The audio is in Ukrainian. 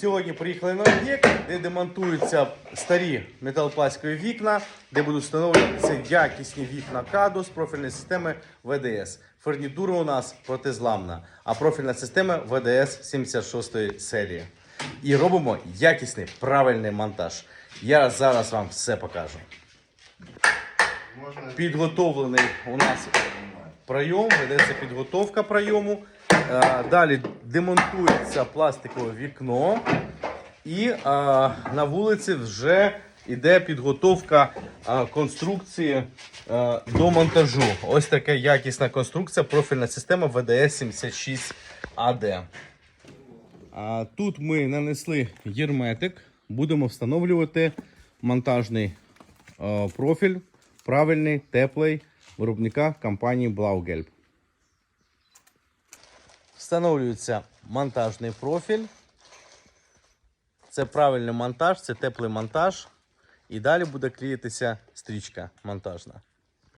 Сьогодні приїхали на об'єкт, де демонтуються старі металопластикові вікна, де будуть встановлюватися якісні вікна КАДу з профільної системи ВДС. Фурнітура у нас протизламна, а профільна система ВДС 76 серії. І робимо якісний правильний монтаж. Я зараз вам все покажу. Підготовлений у нас прийом, ведеться підготовка прийому. Е, Далі демонтується пластикове вікно. І е, на вулиці вже йде підготовка е, конструкції е, до монтажу. Ось така якісна конструкція, профільна система ВДС 76 АД. А тут ми нанесли герметик, будемо встановлювати монтажний е, профіль, правильний, теплий виробника компанії Blaugelb. Встановлюється монтажний профіль. Це правильний монтаж, це теплий монтаж. І далі буде клеїтися стрічка монтажна.